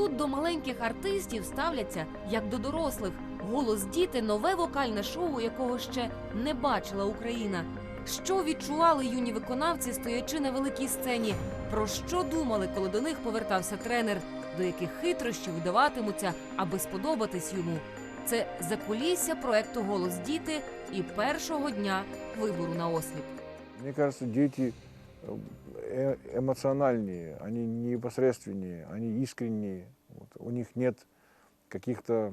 тут до маленьких артистів ставляться як до дорослих. Голос діти нове вокальне шоу, якого ще не бачила Україна. Що відчували юні виконавці, стоячи на великій сцені? Про що думали, коли до них повертався тренер? До яких хитрощів вдаватимуться, аби сподобатись йому? Це закулісся проекту Голос діти і першого дня вибору на осліп. Мне кажется, дети э, эмоциональнее, они непосредственнее, они искренние. Вот. У них нет каких-то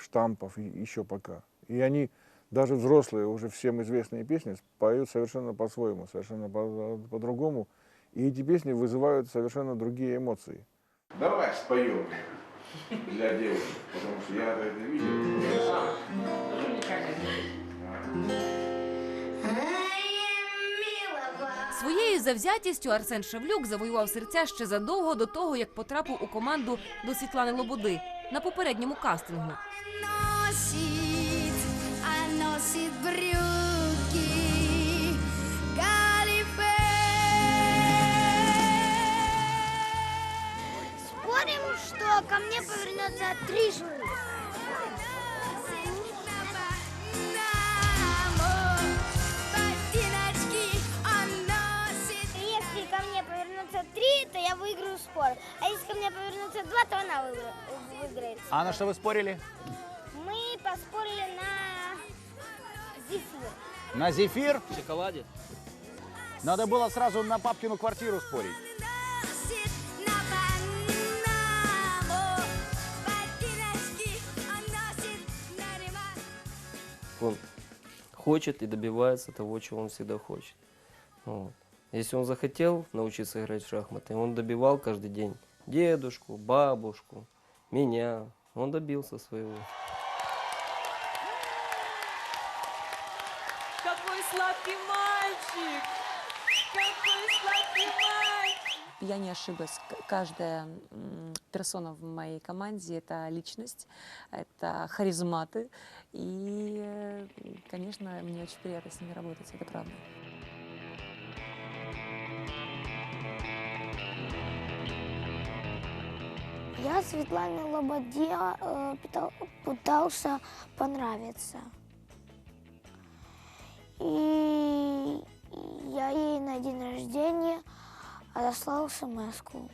штампов и- еще пока. И они, даже взрослые, уже всем известные песни, поют совершенно по-своему, совершенно по- по-другому. И эти песни вызывают совершенно другие эмоции. Давай споем для девушек, потому что я это видел. Своєю завзятістю Арсен Шевлюк завоював серця ще задовго до того, як потрапив у команду до Світлани Лободи на попередньому кастингу. носит, а носит брюки. Спорим, что ко мне повернется. Если три, то я выиграю спор. А если ко мне повернутся два, то она выигра- выиграет. А на что вы спорили? Мы поспорили на зефир. На зефир? В шоколаде? Надо было сразу на папкину квартиру спорить. Он хочет и добивается того, чего он всегда хочет. Вот. Если он захотел научиться играть в шахматы, он добивал каждый день дедушку, бабушку, меня. Он добился своего. Какой сладкий мальчик! Какой сладкий мальчик! Я не ошиблась. Каждая персона в моей команде – это личность, это харизматы. И, э, конечно, мне очень приятно с ними работать, это правда. Светлане Лободе э, пытался понравиться. И я ей на день рождения отослал смс -ку.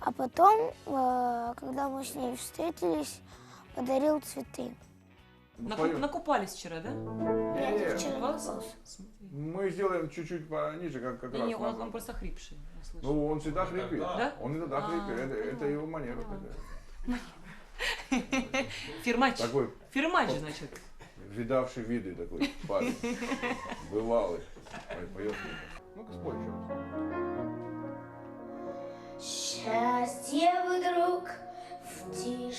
А потом, э, когда мы с ней встретились, подарил цветы. Наку- накупались вчера, да? Я Не-не, вчера Купался? купался. Смотри. Мы сделаем чуть-чуть пониже, как, как Не, раз. не, он, он просто хрипший. Ну, он всегда хрипит. Да? Он и тогда А, хрипит. Это, это его манера такая. Фирмач. Такой Фирмач, значит. видавший виды такой парень. Бывалый. Поет. Ну-ка спой еще раз.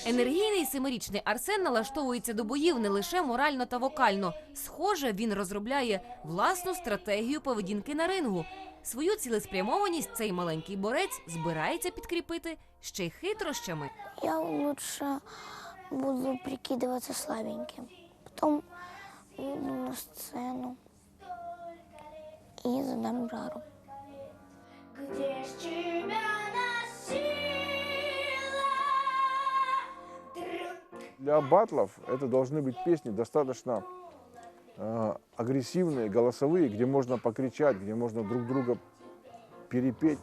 Енергійний семирічний Арсен налаштовується до боїв не лише морально та вокально. Схоже, він розробляє власну стратегію поведінки на рингу. Свою цілеспрямованість цей маленький борець збирається підкріпити ще й хитрощами. Я лучше буду прикидываться слабеньким. Потом выйду на сцену и задам жару. Где ж тебя Для батлов это должны быть песни достаточно э, агрессивные, голосовые, где можно покричать, где можно друг друга перепеть.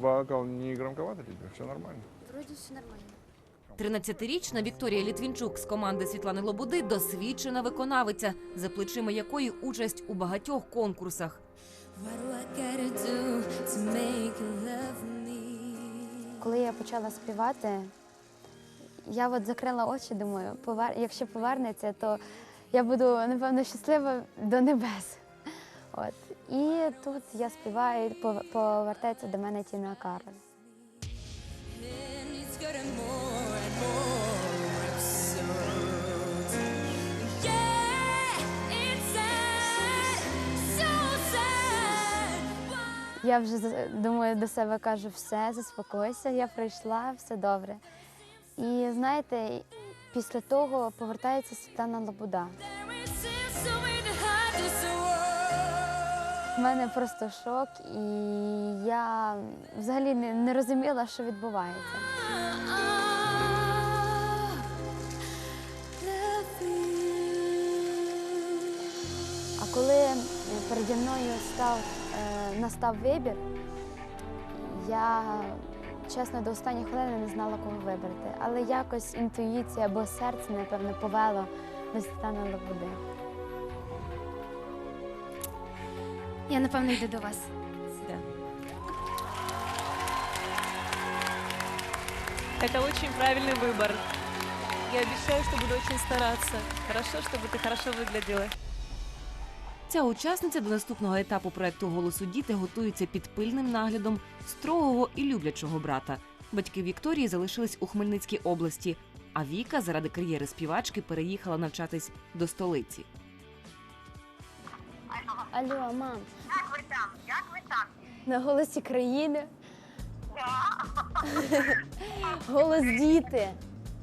Вокал не громковато тебе, все нормально. Вроде все нормально 13-річна Вікторія Літвінчук з команди Світлани Лободи досвідчена виконавиця, за плечима якої участь у багатьох конкурсах. Коли я почала співати, я от закрила очі, думаю, повер... якщо повернеться, то я буду, напевно, щаслива до небес. От. І тут я співаю, повертається до мене Тіна Кароль. Я вже думаю до себе кажу, все, заспокойся, я прийшла, все добре. І знаєте, після того повертається Світлана Лобуда. У мене просто шок, і я взагалі не, розуміла, що відбувається. А коли переді мною став, е, настав вибір, я чесно до останньої хвилини не знала, кого вибрати. Але якось інтуїція або серце, напевно, повело до Світлани Лободи. Я, напевно, йду до вас. Это очень правильный выбор. Я обещаю, что буду очень стараться. Хорошо, чтобы ты хорошо выглядела. Ця учасниця до наступного етапу проекту Голосу діти готується під пильним наглядом строгого і люблячого брата. Батьки Вікторії залишились у Хмельницькій області, а Віка заради кар'єри співачки переїхала навчатись до столиці. Алло, мам. Як ви там? Як ви там? На голосі країни. Голос діти.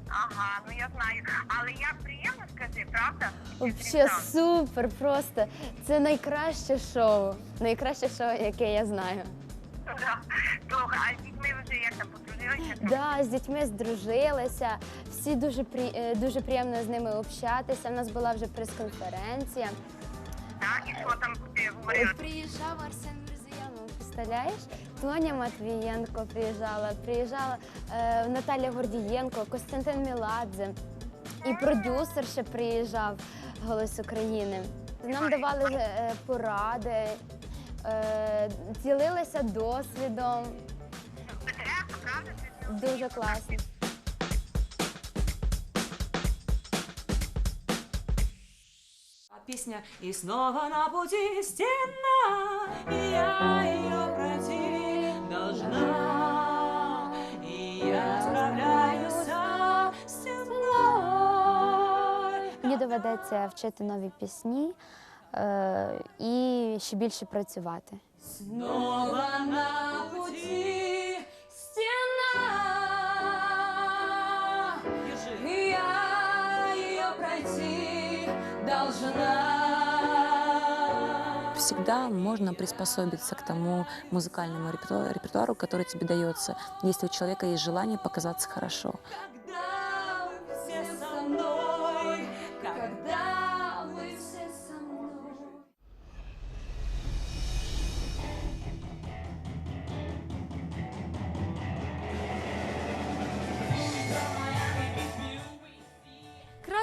Ага, ну я знаю. Але як приємно скажи, правда? Взагалі супер, просто. Це найкраще шоу. Найкраще шоу, яке я знаю. Да. А з дітьми вже як там подружилися? Да, з дітьми здружилися, всі дуже при, е, дуже приємно з ними общатися. У нас була вже прес-конференція. Так, і що там ти говорила? Приїжджав Арсен Мірзоянов, представляєш? Тоня Матвієнко приїжджала, приїжджала е, Наталя Гордієнко, Костянтин Міладзе. І продюсер ще приїжджав Голос України. Нам давали е, поради, е, ділилися досвідом. Петренко, правда? Дуже класно. Песня «И снова на пути стена, и я ее пройти должна, и я справляюсь с землей». Мені доведеться вчити нові пісні е, і ще більше працювати. Снова на пути Всегда можно приспособиться к тому музыкальному репертуару, который тебе дается, если у человека есть желание показаться хорошо.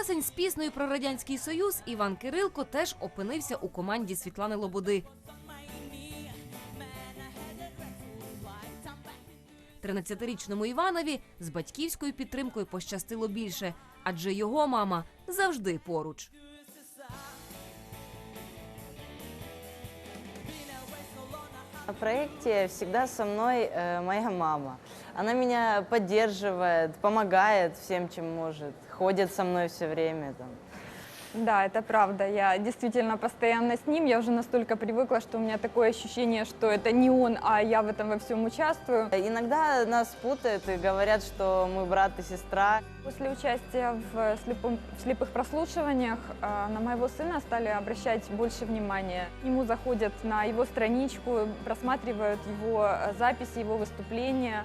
Красень з піснею про радянський союз Іван Кирилко теж опинився у команді Світлани Лободи. 13-річному Іванові з батьківською підтримкою пощастило більше, адже його мама завжди поруч. На проекте всегда со мной э, моя мама. Она меня поддерживает, помогает всем, чем может. Ходит со мной все время. Там. Да, это правда. Я действительно постоянно с ним. Я уже настолько привыкла, что у меня такое ощущение, что это не он, а я в этом во всем участвую. Иногда нас путают и говорят, что мы брат и сестра. После участия в, слепом- в слепых прослушиваниях э, на моего сына стали обращать больше внимания. К нему заходят на его страничку, просматривают его э, записи, его выступления.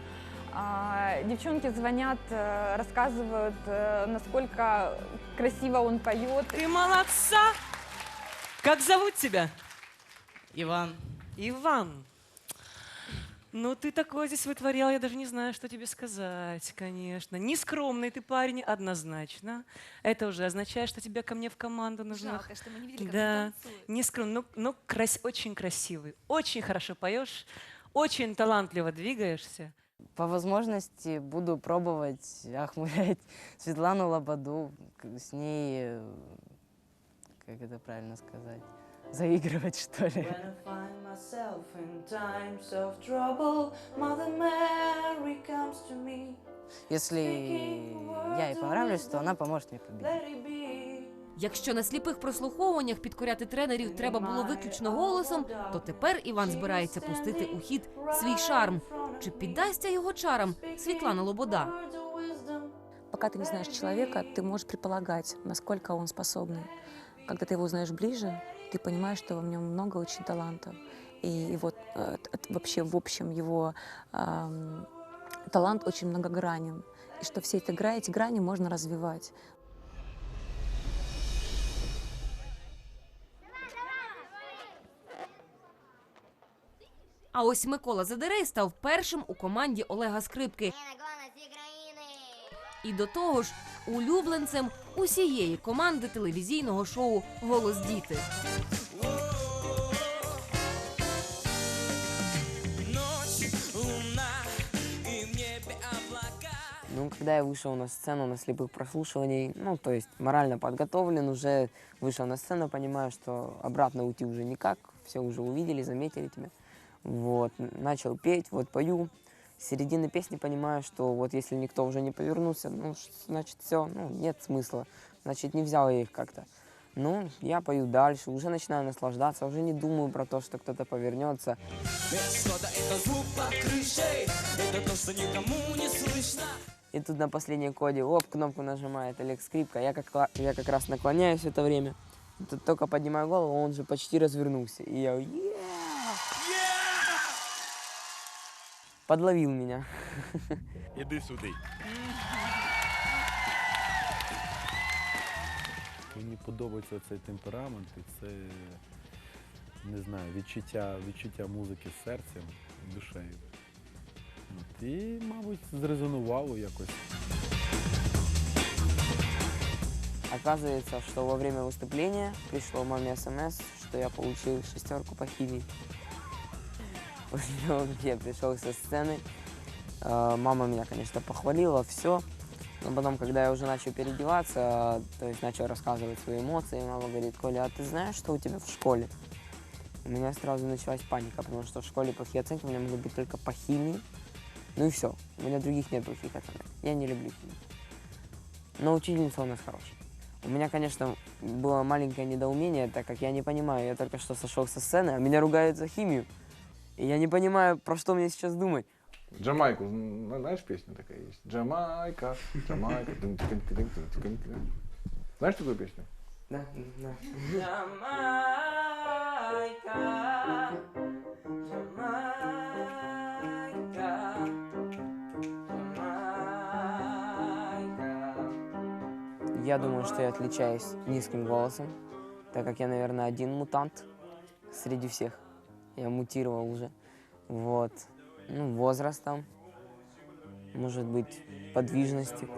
А, Девчонки звонят, э, рассказывают, э, насколько красиво он поет. Ты молодца! Как зовут тебя? Иван. Иван. Ну, ты такое здесь вытворял, я даже не знаю, что тебе сказать, конечно. Нескромный ты парень, однозначно. Это уже означает, что тебя ко мне в команду нужно. Жалко, что мы не видели, как Да, он танцует. не скромный, но, но крас- очень красивый, очень хорошо поешь, очень талантливо двигаешься. По возможности буду пробовать охмурять Светлану Лободу, с ней, э, как это правильно сказать, заигрывать что ли. Если я ей понравлюсь, то она поможет мне победить. Якщо на сліпих прослуховуваннях підкоряти тренерів треба було виключно голосом, то тепер Іван збирається пустити у хід свій шарм. Чи піддасться його чарам Світлана Лобода? Пока ты не знаешь человека, ты можешь предполагать, насколько он способный. Когда ты его узнаешь ближе, ты понимаешь, что в нем много очень талантов. И вот э, т- т- вообще в общем его ам, талант очень многогранен. И что все эти, гра- эти грани можно развивать. А ось Микола Задерей став першим у команді Олега Скрипки. І до того ж, улюбленцем усієї команди телевізійного шоу Голос діти. Ну, когда я вышел на сцену на слепых прослушиваний, ну, то есть морально подготовлен, уже вышел на сцену, понимаю, что обратно уйти уже никак, все уже увидели, заметили тебя. Вот, начал петь, вот пою. С середины песни понимаю, что вот если никто уже не повернулся, ну, значит, все, ну, нет смысла, значит, не взял я их как-то. Ну, я пою дальше, уже начинаю наслаждаться, уже не думаю про то, что кто-то повернется. И тут на последней коде, оп, кнопку нажимает Олег Скрипка. Я как, я как раз наклоняюсь в это время. Тут только поднимаю голову, он же почти развернулся. И я, «Е-е-е!» Подловил меня. Іди сюди. Мені подобається цей темперамент і це не знаю, відчуття, відчуття музики з серцем, душею. От, і, мабуть, зрезонувало якось. Оказывается, что во время выступления пришло маме смс, что я получил шестерку по химии. После того, как я пришел со сцены, э, мама меня, конечно, похвалила, все. Но потом, когда я уже начал переодеваться, то есть начал рассказывать свои эмоции, мама говорит, Коля, а ты знаешь, что у тебя в школе? У меня сразу началась паника, потому что в школе плохие оценки у меня могут быть только по химии. Ну и все, у меня других нет плохих оценок. Я не люблю химию. Но учительница у нас хорошая. У меня, конечно, было маленькое недоумение, так как я не понимаю, я только что сошел со сцены, а меня ругают за химию. И я не понимаю, про что мне сейчас думать. Джамайку, знаешь, песня такая есть? Джамайка, Джамайка. Знаешь такую песню? Да, да. Я думаю, что я отличаюсь низким голосом, так как я, наверное, один мутант среди всех. Я мутировал уже. Вот. Ну, возрастом, может быть, подвижностью.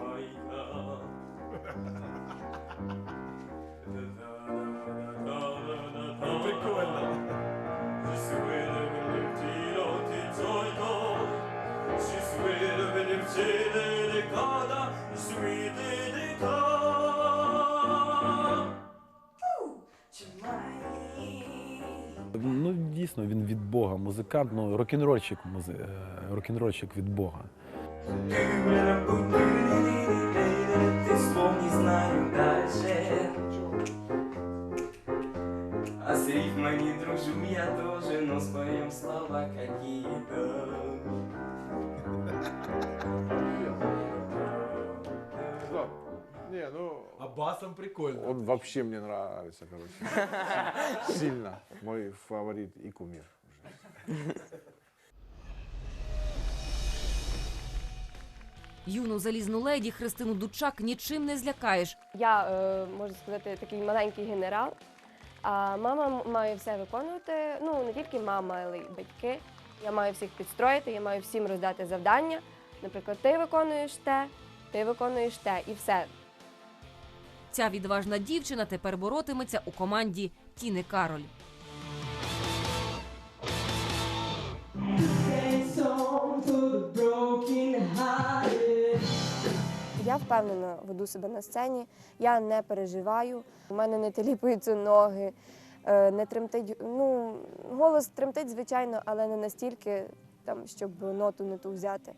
Дійсно, він від Бога, музикант, ну, рок-н-рольщик, е, рок-н-рольщик від Бога. Знаю дальше. А с рифмой не дружу я тоже, но споем слова какие-то. Не, ну... А басом прикольно. Он вообще мне нравится, короче. Сильно. Мой фаворит и кумир. Юну залізну леді Христину Дучак нічим не злякаєш. Я е, можу сказати такий маленький генерал. А мама має все виконувати. Ну не тільки мама, але й батьки. Я маю всіх підстроїти, я маю всім роздати завдання. Наприклад, ти виконуєш те, ти виконуєш те, і все. Ця відважна дівчина тепер боротиметься у команді Тіни Кароль. Я впевнено веду себе на сцені, я не переживаю, у мене не теліпаються ноги, е, не тремтить. Ну, голос тремтить, звичайно, але не настільки, там, щоб ноту не ту взяти.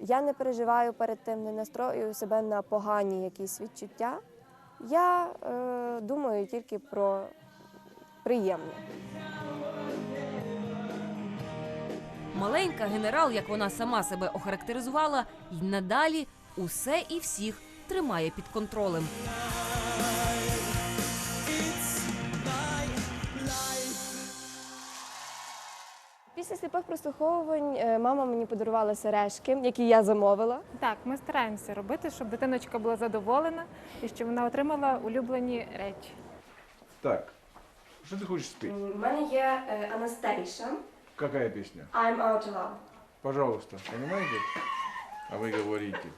Я не переживаю перед тим, не настрою себе на погані якісь відчуття. Я е, думаю тільки про приємне. Маленька генерал, як вона сама себе охарактеризувала, й надалі усе і всіх тримає під контролем. Після сліпих прослуховувань е, мама мені подарувала сережки, які я замовила. Так, ми стараємося робити, щоб дитиночка була задоволена і щоб вона отримала улюблені речі. Так, что ты хочешь спеть? У мене є Анастейша. Какая песня? I'm out of love. Пожалуйста, понимаете? А вы говорите.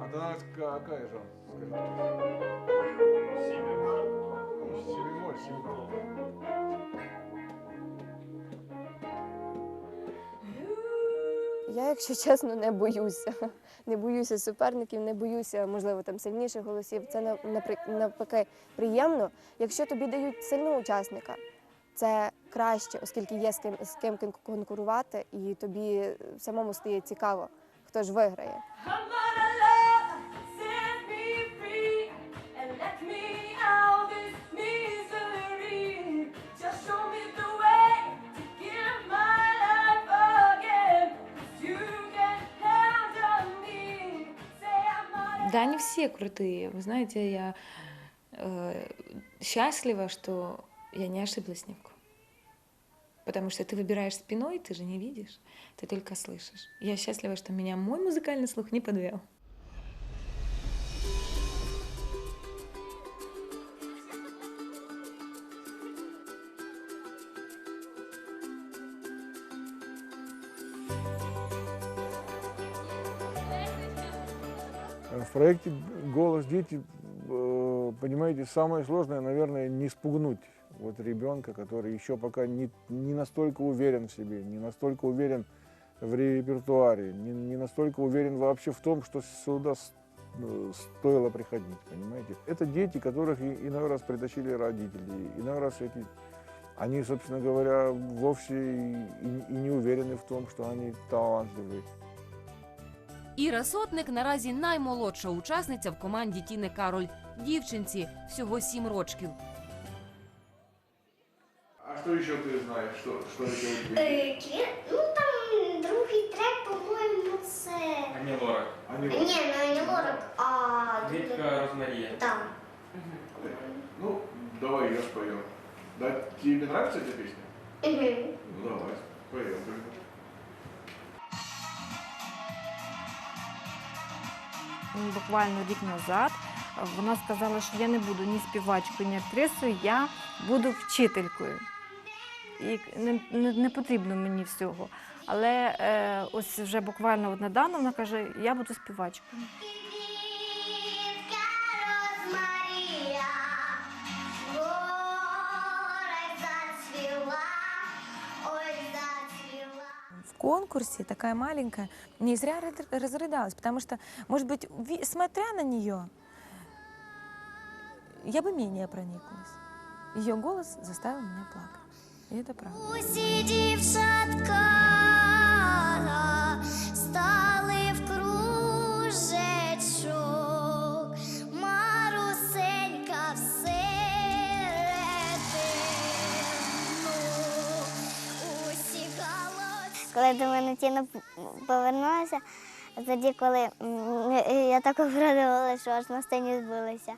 А то какая же? Скажите. Я, якщо чесно, не боюся. Не боюся суперників, не боюся, можливо, там сильніших голосів. Це навпаки приємно. Якщо тобі дають сильного учасника, це краще, оскільки є з ким з ким конкурувати, і тобі самому стає цікаво, хто ж виграє. Да, они все крутые. Вы знаете, я э, счастлива, что я не ошиблась ни в ком. Потому что ты выбираешь спиной, ты же не видишь, ты только слышишь. Я счастлива, что меня мой музыкальный слух не подвел. В проекте «Голос дети», э, понимаете, самое сложное, наверное, не спугнуть вот ребенка, который еще пока не, не настолько уверен в себе, не настолько уверен в репертуаре, не, не настолько уверен вообще в том, что сюда э, стоило приходить, понимаете. Это дети, которых иной раз притащили родители, иной раз эти, они, собственно говоря, вовсе и- и не уверены в том, что они талантливые. Іра Сотник наразі наймолодша учасниця в команді Тіни Кароль. Дівчинці всього сім рочків. А что еще ты знаешь? Что, что еще у Е, клі- Ну там другий трек, по-моєму, це. Ані Лорак. Ані Ні, ну не лорак, а. Квітка Розмарія. Так. Ну, давай ее споем. Да, тебе нравится эта песня? Мгм. Ну, давай, споем. Буквально рік назад вона сказала, що я не буду ні співачкою, ні актрисою, я буду вчителькою. І не, не, не потрібно мені всього. Але е, ось вже буквально от недавно вона каже, я буду співачкою. Конкурсе, такая маленькая, не зря ра- разрыдалась, потому что, может быть, смотря на нее, я бы менее прониклась. Ее голос заставил меня плакать. И это правда. Коли до мене Тіна повернулася, тоді, коли я так обрадувала, що аж на сцені збилися.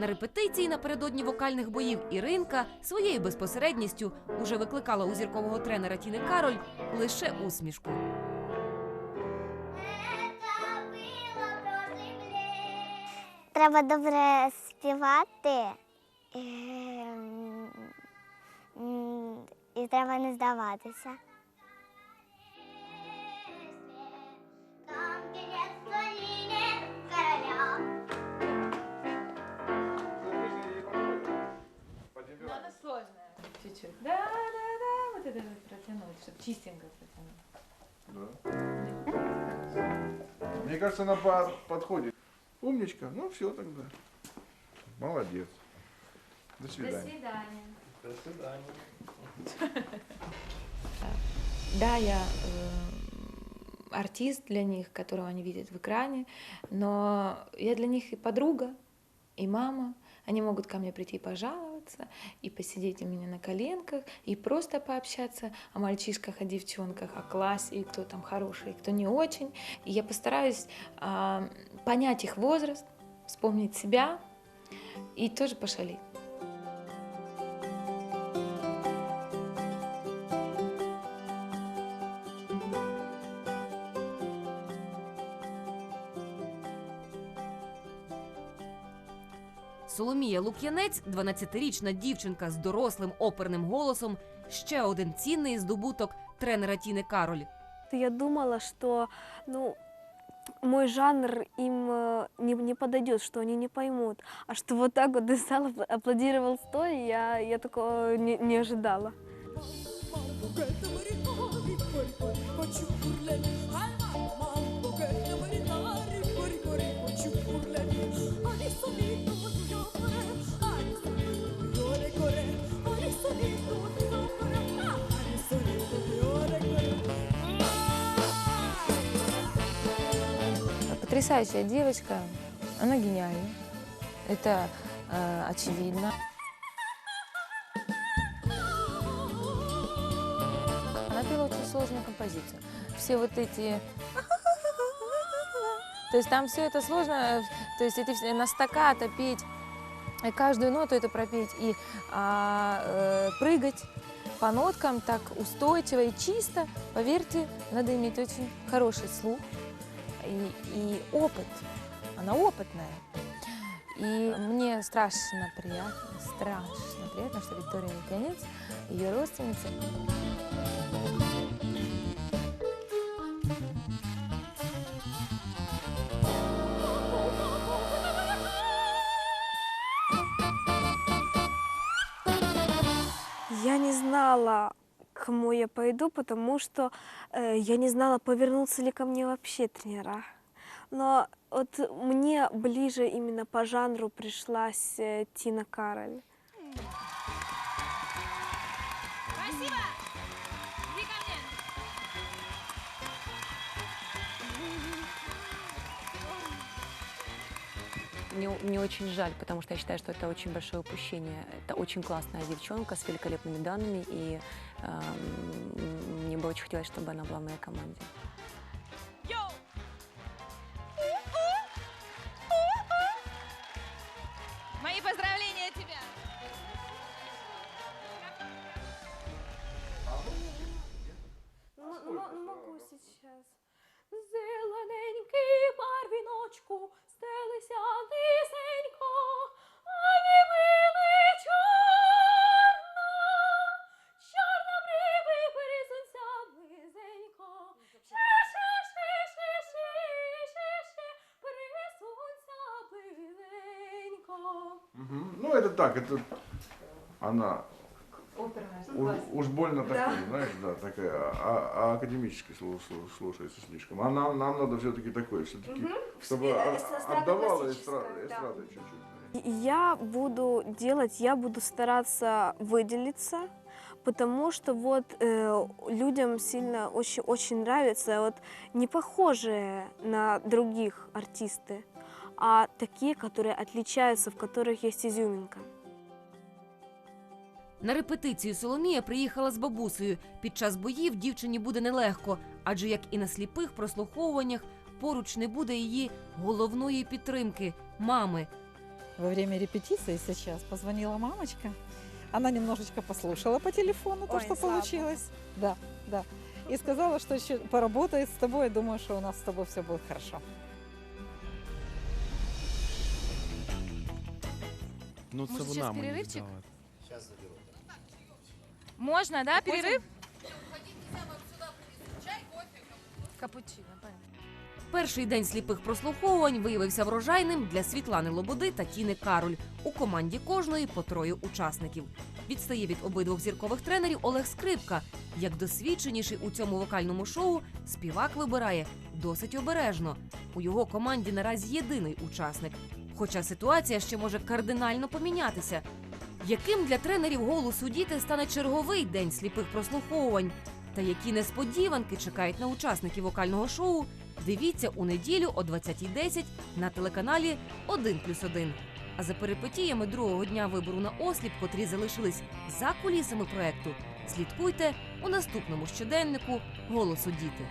На репетиції напередодні вокальних боїв Іринка своєю безпосередністю уже викликала у зіркового тренера Тіни Кароль лише усмішку. Треба добре співати. ем, І треба не здаватися. Чуть-чуть. Да, да, да. Вот это вот протянуть, чтобы чистенько протянуть. Да. Мне кажется, она по- подходит. Умничка. Ну все тогда. Молодец. До свидания. свидания. До свидания. Да, я э, артист для них, которого они видят в экране, но я для них и подруга, и мама. Они могут ко мне прийти и пожаловаться, и посидеть у меня на коленках, и просто пообщаться о мальчишках, о девчонках, о классе, и кто там хороший, и кто не очень. И я постараюсь а, понять их возраст, вспомнить себя и тоже пошалить. Лук'янець, 12-річна дівчинка з дорослим оперним голосом, ще один цінний здобуток тренера Тіни Кароль. Я думала, что ну, мой жанр им э, не, не подойдет, что они не поймут. А что вот так вот из зала аплодировал стоя, я, я такого не, не ожидала. Потрясающая девочка, она гениальна. Это э, очевидно. Она пела очень сложную композицию. Все вот эти... То есть там все это сложно, э, то есть все- на стаккато петь, каждую ноту это пропеть, и а, э, прыгать по ноткам так устойчиво и чисто, поверьте, надо иметь очень хороший слух и, и опыт. Она опытная. И мне страшно приятно, страшно приятно, что Виктория Лукьянец, ее родственница, Я не знала, кому я пойду, потому что э, я не знала, повернутся ли ко мне вообще тренера. Но вот мне ближе именно по жанру пришлась э, Тина Кароль. Спасибо! Мне, мне очень жаль, потому что я считаю, что это очень большое упущение. Это очень классная девчонка с великолепными данными, и эм, мне бы очень хотелось, чтобы она была в моей команде. Мои поздравления тебе! Могу сейчас. Зелененький барвіночку, стелися это так, это она Оперная, у- уж больно Да. такая, знаешь, да, такая, а, а академически слу- слу- слушается слишком. А нам, нам надо все-таки такое, все-таки, Мгм. чтобы отдавала классическая, эстра- да. чуть-чуть. Я буду делать, я буду стараться выделиться, потому что вот э, людям сильно очень, очень нравятся вот не похожие на других артисты, а такие, которые отличаются, в которых есть изюминка. На репетицію Соломія приїхала з бабусею. Під час боїв дівчині буде нелегко, адже як і на сліпих прослуховуваннях поруч не буде її головної підтримки мами. Во время репетиции сейчас позвонила мамочка. Она немножечко послушала по телефону то, Ой, что получилось. Да, да. И сказала, что еще поработает с тобой. Я думаю, что у нас с тобой все будет хорошо. Ну, це Може, вона щас мені перерывчик? здала. Можно, да? Перерыв? Капучино, понятно. Перший день сліпих прослуховувань виявився врожайним для Світлани Лободи та Тіни Кароль. У команді кожної по троє учасників. Відстає від обидвох зіркових тренерів Олег Скрипка. Як досвідченіший у цьому вокальному шоу, співак вибирає досить обережно. У його команді наразі єдиний учасник. Хоча ситуація ще може кардинально помінятися. Яким для тренерів голосу діти стане черговий день сліпих прослуховувань? Та які несподіванки чекають на учасників вокального шоу? Дивіться у неділю о 20.10 на телеканалі 1+,1. А за перипетіями другого дня вибору на осліп, котрі залишились за кулісами проекту, слідкуйте у наступному щоденнику голосу діти.